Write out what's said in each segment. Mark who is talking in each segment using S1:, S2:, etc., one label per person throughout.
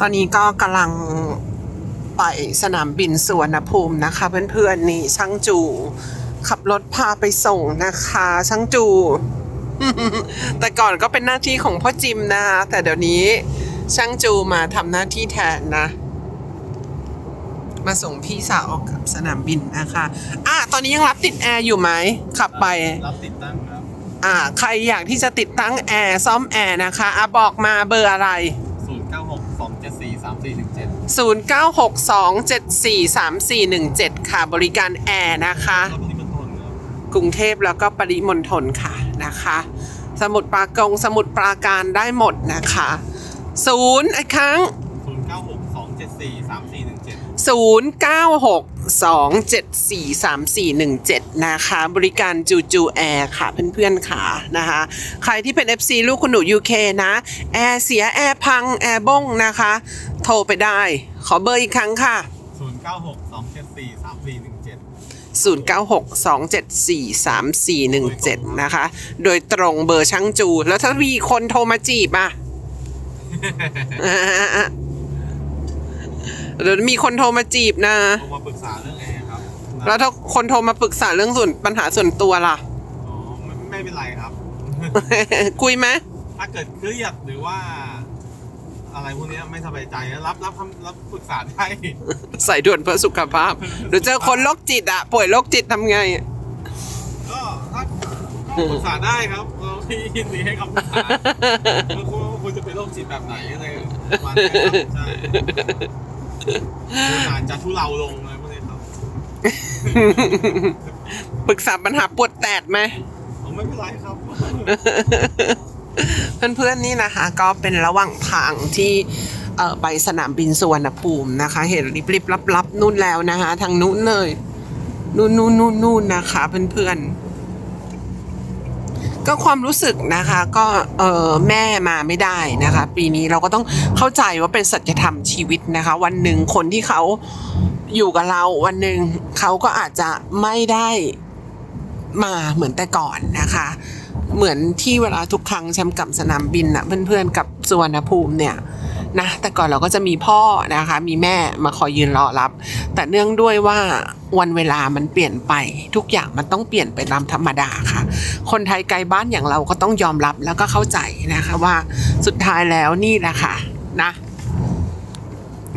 S1: ตอนนี้ก็กำลังไปสนามบินสุวรรณภูมินะคะ เพื่อนๆนี่ช่างจูขับรถพาไปส่งนะคะช่างจู แต่ก่อนก็เป็นหน้าที่ของพ่อจิมนะคะแต่เดี๋ยวนี้ช่างจูมาทำหน้าที่แทนนะ มาส่งพี่สาวกับสนามบินนะคะอะตอนนี้ยังรับติดแอร์อยู่ไหมขับไป
S2: รับติดตั้งครับ
S1: อ่า ใครอยากที่จะติดตั้งแอร์ซ่อมแอร์นะคะอะบอกมาเบอร์อะไร 0962743417 ค่ะ บริการแอร์นะคะ
S2: รับที่มันทนครับ
S1: กรุงเทพแล้วก็ปริมณฑลค่ะนะคะ สมุดปรากงสมุดปราการได้หมดนะคะศูนย์อีกครั้ง
S2: 0 9 6 2 7 4 3 4 1 7
S1: 0962743417 นะคะ บริการจูจูแอร์ค่ะเพื่อนๆค่ะนะคะ ใครที่เป็น FC ลูกคุณหนู UK นะ แอร์เสียแอร์พัง แอร์บ้งนะคะ โทรไปได้ ขอเบอร์อีกครั้งค่ะ
S2: 0 9 6 2 7 4 3 4 1 7
S1: 0962743417 นะคะ โดยตรงเบอร์ช่างจู แล้วถ้ามีคนโทรมาจีบอะ เดี๋ยวมีคนโทรมาจีบนะ
S2: โทรมาปรึกษาเรื่องแอร์ครับ
S1: แล้วถ้าคนโทรมาปรึกษาเรื่องส่วนปัญหาส่วนตัวล่ะ
S2: อ๋อไม่ไม่เป็นไรครับ
S1: คุยไหม
S2: ถ้าเกิดเครียดหรือว่า อะไรพวกเนี้ยไม่สบายใจรับรับคำรับปรึกษาได้
S1: ใส่ด่วนเพื่อสุขภาพหรือเจอคนโรคจิตอะป่วยโรคจิตทำไง
S2: ก็ถ้าก็ปรึกษาได้ครับเราที่ยินดีให้คำปรึกษาว่าคุณว่าคุณจะเป็นโรคจิตแบบไหนอะไรประมาณนี้ครับใช่คุณ อาจจะทุเลาลงอะไรพวกนี้ครับ
S1: ปรึกษาปัญหาปวดแตดไหม
S2: ผมไม่เป็นไรครับ
S1: เพื่อนๆนี่นะคะ ก็เป็นระหว่างทางที่เอ่อไปสนามบินสุวรรณภูมินะคะ เห็นริบๆลับๆนู่นแล้วนะคะ ทางนู้นเลย นู่นนู่นนู่นนู่นนะคะ เพื่อนๆ ก็ความรู้สึกนะคะก็เออแม่มาไม่ได้นะคะ ปีนี้เราก็ต้องเข้าใจว่าเป็นสัจธรรมชีวิตนะคะ วันหนึ่งคนที่เขาอยู่กับเราวันหนึ่งเขาก็อาจจะไม่ได้มาเหมือนแต่ก่อนนะคะ เหมือนที่เวลาทุกครั้งแชมป์กับสนามบินอะเพื่อนๆกับสุวรรณภูมิเนี่ย นะแต่ก่อนเราก็จะมีพ่อนะคะ มีแม่มาคอยยืนรอรับ แต่เนื่องด้วยว่าวันเวลามันเปลี่ยนไป ทุกอย่างมันต้องเปลี่ยนไปตามธรรมดาค่ะ คนไทยไกลบ้านอย่างเราก็ต้องยอมรับแล้วก็เข้าใจนะคะว่าสุดท้ายแล้วนี่แหละค่ะนะ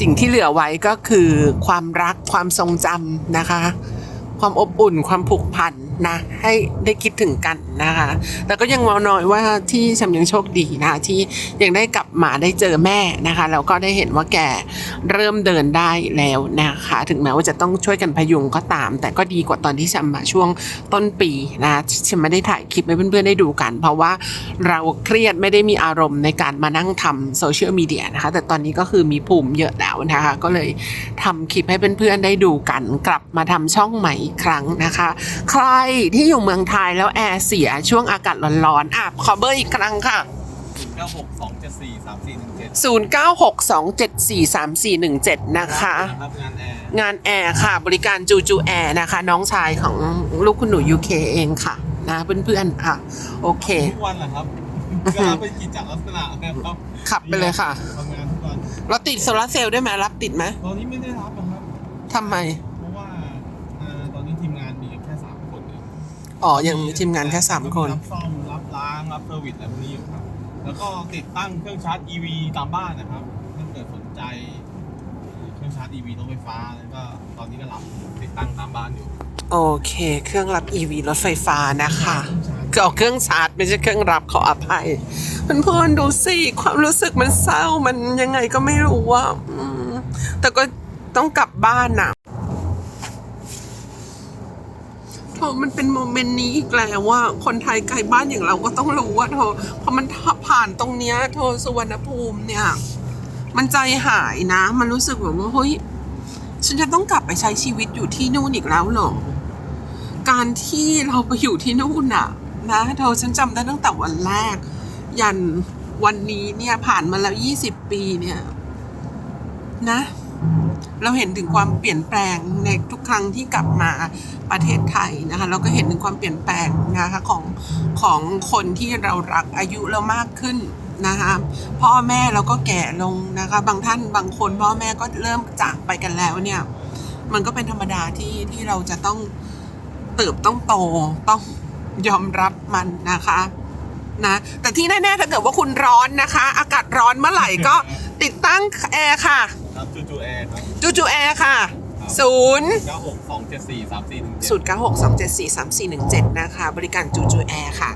S1: สิ่งที่เหลือไว้ก็คือความรักความทรงจำนะคะ ความอบอุ่นความผูกพัน นะให้ได้คิดถึงกันนะคะแต่ก็ยังเมาน้อยว่าที่ฉันยังโชคดีนะคะที่ยังได้กลับมาได้เจอแม่นะคะแล้วก็ได้เห็นว่าแกเริ่มเดินได้แล้วนะคะ ถึงแม้ว่าจะต้องช่วยกันพยุงก็ตาม แต่ก็ดีกว่าตอนที่ฉันมาช่วงต้นปีนะฉันไม่ได้ถ่ายคลิปให้เพื่อนๆได้ดูกัน เพราะว่าเราเครียดไม่ได้มีอารมณ์ในการมานั่งทำโซเชียลมีเดียนะคะ แต่ตอนนี้ก็คือมีภูมิเยอะแล้วนะคะ ก็เลยทำคลิปให้เพื่อนๆได้ดูกัน กลับมาทำช่องใหม่อีกครั้งนะคะใครที่อยู่เมืองไทยแล้วแอร์เสียช่วงอากาศร้อนๆอะขอเบอร์อีกครั้งค่ะ
S2: 0962743417
S1: 0962743417 นะคะ
S2: รับงานแอร์
S1: งานแอร์ค่ะ บริการจูจูแอร์นะคะ น้องชายของลูกคุณหนู UK เองค่ะ นะเพื่อนๆค่ะ โอเค
S2: ทุกวันเหรอครับก็รับเป็นกิจลักษณะนะครับ
S1: ขับไปเลยค่ะ
S2: ทำงานทุกวัน
S1: เราติดโซลาร์เซลล์ได้วยไหมรับติดไหม
S2: ตอนนี้ไม่ได้รับนะครับ
S1: ทำไม
S2: อ๋อ
S1: ยังมีทีมงานแค่3คน
S2: รับซ่อมรับล้างรับเซอร์วิสอะไรพวกนี้อยู่ครับ แล้วก็ติดตั้งเครื่องชาร์จ EV ตามบ้านนะครับถ้าเกิดสนใจ เครื่องชาร์จ EV รถไฟฟ้าแล้วก็ตอนนี้ก็รับติดตั้งตามบ้านอยู่
S1: โอเค เครื่องรับ EV รถไฟฟ้านะคะก็เอาเครื่องชาร์จไม่ใช่เครื่องรับขออภัยเพื่อนๆดูสิ ความรู้สึกมันเศร้ามันยังไงก็ไม่รู้ว่าอืมแต่ก็ต้องกลับบ้านนะ ธ่มันเป็นโมเมนต์นี้อีกแล้วว่าคนไทยไกลบ้านอย่างเราก็ต้องรู้ว่าโธ่พอมันผ่านตรงเนี้ยโธ่สุวรรณภูมิเนี่ย มันใจหายนะ มันรู้สึกแบบว่าเฮ้ยฉันจะต้องกลับไปใช้ชีวิตอยู่ที่นู่นอีกแล้วหรอ การที่เราไปอยู่ที่นู่นน่ะ นะเธอฉันจำได้ตั้งแต่วันแรก ยันวันนี้เนี่ยผ่านมาแล้วยี่สิบปีเนี่ย นะ เราเห็นถึงความเปลี่ยนแปลงในทุกครั้งที่กลับมาประเทศไทยนะคะเราก็เห็นถึงความเปลี่ยนแปลงนะคะของของคนที่เรารักอายุเรามากขึ้นนะคะพ่อแม่เราก็แก่ลงนะคะ บางท่านบางคนพ่อแม่ก็เริ่มจากไปกันแล้วเนี่ย มันก็เป็นธรรมดาที่ที่เราจะต้องเติบต้องโตต้องยอมรับมันนะคะนะแต่ที่แน่ๆถ้าเกิดว่าคุณร้อนนะคะ อากาศร้อนเมื่อไหร่ก็ติดตั้งแอร์ค่ะ
S2: ครับจู
S1: จูจูแอร์ค่ะศูนย์
S2: เก้าหกสองเจ็ดสี่สามสี่หนึ่งเจ็ด
S1: ศูนย์เก้าหกสองเจ็ดสี่สามสี่หนึ่งเจ็ดนะคะ บริการจูจูแอร์ค่ะ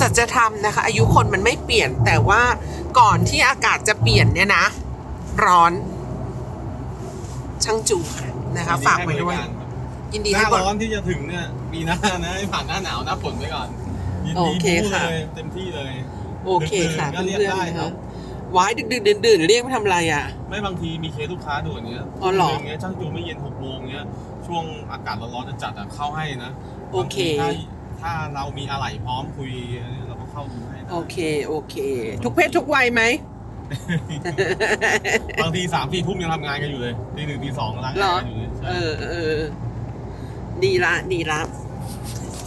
S1: สัจธรรมนะคะ อายุคนมันไม่เปลี่ยนแต่ว่าก่อนที่อากาศจะเปลี่ยนเนี่ยนะ ร้อน ช่างจูค่ะนะคะ ฝากไว้ด้วย ยินดี
S2: ห
S1: ให้
S2: น้า
S1: บริ
S2: ร้อนที่จะถึงเนี่ยปีหน้านะให้ผ่านหน้าหนาวหน้าฝนไปก่อนยิน
S1: โอ
S2: ดี
S1: เค
S2: พูด
S1: ค่ะ
S2: เลยเต็มที่เลย
S1: โอเคค่ะ
S2: ดึกๆก็เรียก
S1: เพื่อน
S2: ได้
S1: ๆนะ
S2: ครั
S1: คะ
S2: บ
S1: ว้ายดึกดึกดื่นดื่นๆเรียกไปทำอะไรอะ
S2: ไม่บางทีมีเคสลูกค้าด่วนเนี้ย
S1: อ๋อเหรอ
S2: ทุ่มนึ่งเงี้ยช่างจูไม่เย็นหกโมงเนี้ยช่วงอากาศร้อนๆจะจัดอะเข้าให้นะ
S1: โอเค
S2: บางทีถ้าถ้าเรามีอะไหล่พร้อมคุยเราก็เข้าดูให้นะ
S1: โอเค โอเค ทุกเพศทุกวัยไหม
S2: บางทีสามสี่ทุ่มยังทำงานกันอยู่เลยตีหนึ่งตีสองล้าง
S1: เหรอ
S2: งานกันอยู่เลยใช่
S1: เออเออ ดีละ ดีละ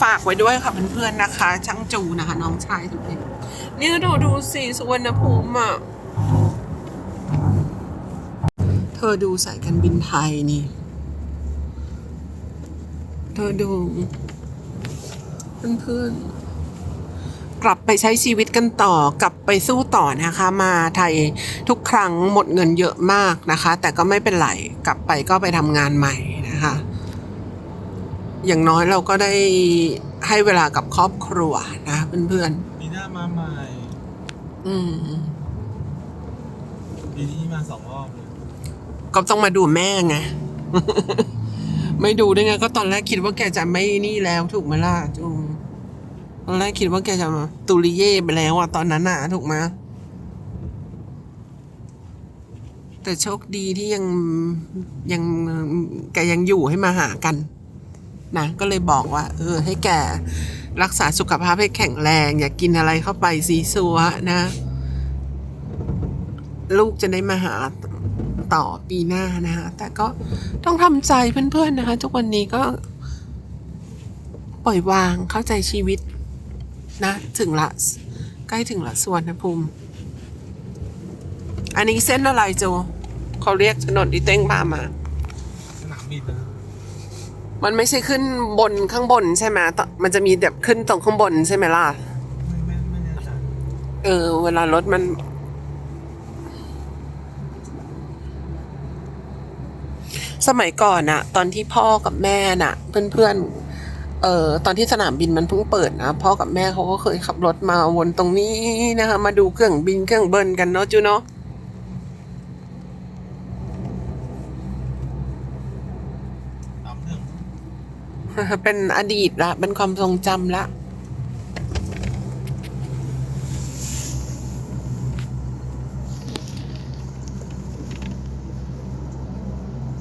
S1: ฝากไว้ด้วยค่ะเพื่อนๆนะคะ ช่างจูนะคะ น้องชายทุกคน เนี่ยดูดูสิสุวรรณภูมิอะ เธอดูสายการบินไทยนี่ เธอดูเพื่อนๆกลับไปใช้ชีวิตกันต่อกลับไปสู้ต่อนะคะ มาไทยทุกครั้งหมดเงินเยอะมากนะคะ แต่ก็ไม่เป็นไรกลับไปก็ไปทำงานใหม่นะคะ อย่างน้อยเราก็ได้ให้เวลากับครอบครัวนะเพื่อนๆ อืม
S2: ปีนี้มาสองรอบเลย
S1: ก็ต้องมาดูแม่ไง ไม่ดูได้ไง ก็ตอนแรกคิดว่าแกจะไม่นี่แล้วถูกไหมล่ะจูตอนแรกคิดว่าแกจะมาตุลิเย่ไปแล้วอะตอนนั้นอะถูกไหมแต่โชคดีที่ยังยังแกยังอยู่ให้มาหากัน นะ ก็เลยบอกว่า เออ ให้แก รักษาสุขภาพให้แข็งแรง อย่ากกินอะไรเข้าไปซีซัวนะ ลูกจะได้มาหาต่อปีหน้านะคะแต่ก็ต้องทำใจเพื่อนๆนะคะ ทุกวันนี้ก็ ปล่อยวางเข้าใจชีวิตนะ ถึงละ ใกล้ถึงละสวนภูมิ อันนี้เส้นอะไรโจเขาเรียกถนนอีเต้งพามา
S2: สนามบินนะ
S1: มันไม่ใช่ขึ้นบนข้างบนใช่ไหมตมันจะมีแบบขึ้นตรงข้างบนใช่ไหมล่ะ
S2: ไม่ไม่แน่ใจ
S1: เออ เวลารถมัน สมัยก่อนอะตอนที่พ่อกับแม่น่ะ เพื่อนๆ เอ่อตอนที่สนามบินมันเพิ่งเปิดนะ พ่อกับแม่เขาก็เคยขับรถมาวนตรงนี้นะคะ มาดูเครื่องบินเครื่องเบินกันเนาะจูเนาะ
S2: ตามเรื่อง
S1: เป็นอดีตละ เป็นความทรงจำละ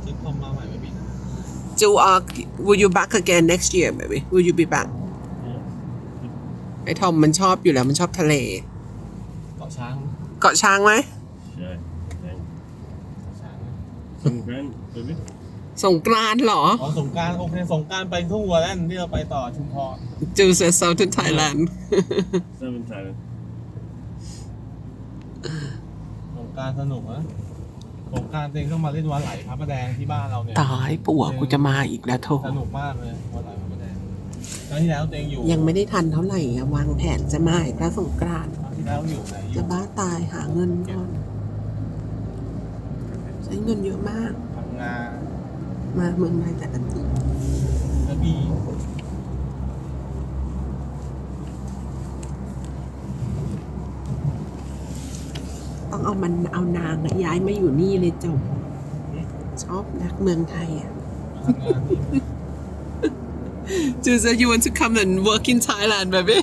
S2: ที่คอมมาใหม่ไม่บินนะ
S1: จู uh, will you back again next year baby will you be back ไอ้ทอมมันชอบอยู่แล้ว มันชอบทะเล
S2: เกาะช้าง
S1: เกาะช้างไหม
S3: ใช่ใช่
S2: เกาะช้าง
S3: สงกรานต์ไปไหม
S1: สงกรานต์เหรอ
S2: อ๋อสงกรารโอเคสงกรารไปทุ่งวัวแล่นที่เราไปต่อชุมพร
S1: จูเซอร์ southern Thailand
S3: เซเว่นไทย
S2: สงกรารสนุกนะสงกรารเองต้องมาเล่นวันไหลพระประแดงที่บ้านเราเนี่ย
S1: ตายปู่อะกูจะมาอีกแล้วโท
S2: สนุกมากเลยวันไหลพระประแดงครั้งที่แล้วตัวเองอยู่
S1: ยังไม่ได้ทันเท่าไหร่อะวางแผนจะมาอีกแล้วสงกรานต์
S2: ครั้งที่แล้วอยู่ไหนอ
S1: จะ
S2: ยู่
S1: บ้าตายหาเงินก่อน ใช้เงินเยอะมาก
S2: พังงา
S1: มาเมืองไทยแต่ละที
S2: กระบี่
S1: ต้องเอามันเอานางอะย้ายมาอยู่นี่เลยจบ ชอบนักเมืองไทยอะ
S2: พังงานที่
S1: จูเซ you want to come and work in Thailand baby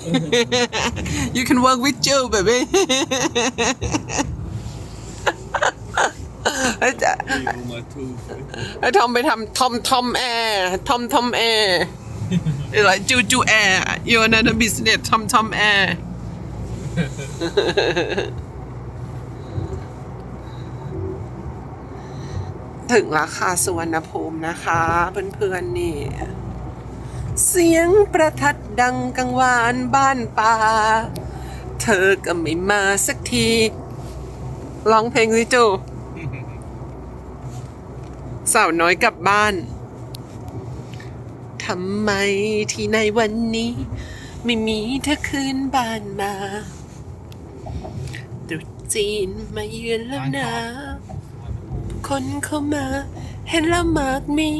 S1: you can work with Joe baby
S3: ทู
S1: ไอ้ทอมไปทำทอมทอมแอร์ทอมทอมแอร์อะไรจูจูแอร์ you another business ทอมทอมแอร์ ถึงราคาสุวรรณภูมินะคะเพื่อนๆนี่ เสียงประทัดดังกังวานบ้านป่า เธอก็ไม่มาสักทีร้องเพลงสิจู สาวน้อยกลับบ้านทำไมที่ในวันนี้ ไม่มีเธอคืนบ้านมาตรุษจีนมาเยือนแล้วนะ คนเข้ามาเห็นแล้วมากมี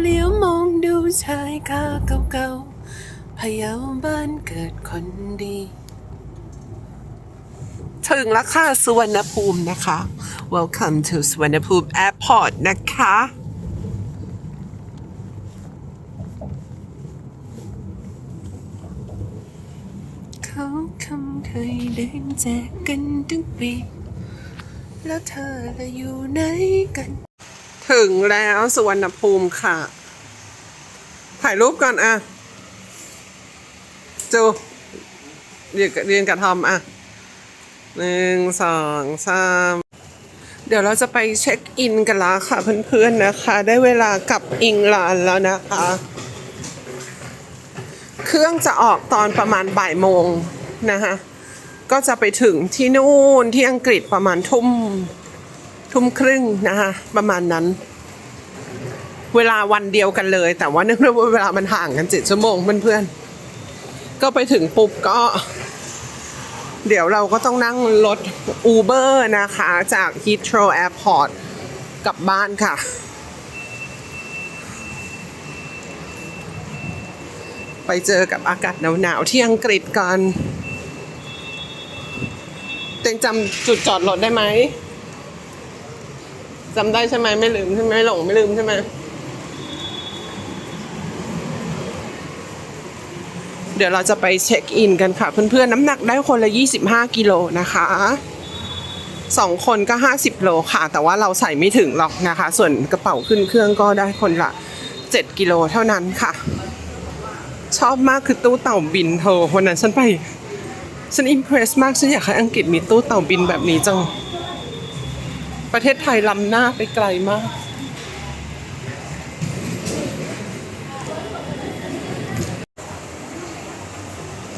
S1: เลี้ยวมองดูชายคาเก่าๆพะเยาบ้านเกิดคนดี ถึงแล้วค่ะสุวรรณภูมินะคะ Welcome to สุวรรณภูมิ Airport นะคะเขาคำเคยเดินแจกกันทุกปี แล้วเธอละอยู่ไหนกัน ถึงแล้วสุวรรณภูมิค่ะ ถ่ายรูปก่อนอะจูเรียนกับเรียนกับทอมอะ หนึ่งสองสามเดี๋ยวเราจะไปเช็คอินกันล้วค่ะเพื่อนๆนะคะ ได้เวลากลับอิงแลนแล้วนะคะ เครื่องจะออกตอนประมาณบ่ายโมงนะคะก็จะไปถึงที่นู่นที่อังกฤษประมาณทุ่มทุ่มครึ่งนะคะประมาณนั้น เวลาวันเดียวกันเลย แต่ว่าเนื่องด้วยเวลามันห่างกันเจ็ดชั่วโมงเพื่อนๆก็ไปถึงปุ๊บก็ เดี๋ยวเราก็ต้องนั่งรถ Uber นะคะ จาก Heathrow Airport กลับบ้านค่ะ ไปเจอกับอากาศหนาวๆที่อังกฤษกันเต็งจำจุดจอดรถได้ไหมจำได้ใช่ไหมไม่ลืมใช่ไหมหลงไม่ลืมใช่ไหม เดี๋ยวเราจะไปเช็คอินกันค่ะ เพื่อนๆ น้ำหนักได้คนละ 25 กิโลนะคะสองคนก็ 50 โลค่ะ แต่ว่าเราใส่ไม่ถึงหรอกนะคะ ส่วนกระเป๋าขึ้นเครื่องก็ได้คนละ 7 กิโลเท่านั้นค่ะ ชอบมากคือตู้เต่าบินเธอวันนั้นฉันไป ฉันอิมเพรสมาก ฉันอยากให้อังกฤษมีตู้เต่าบินแบบนี้จัง ประเทศไทยล้ำหน้าไปไกลมาก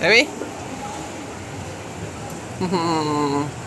S1: 哎。嗯哼。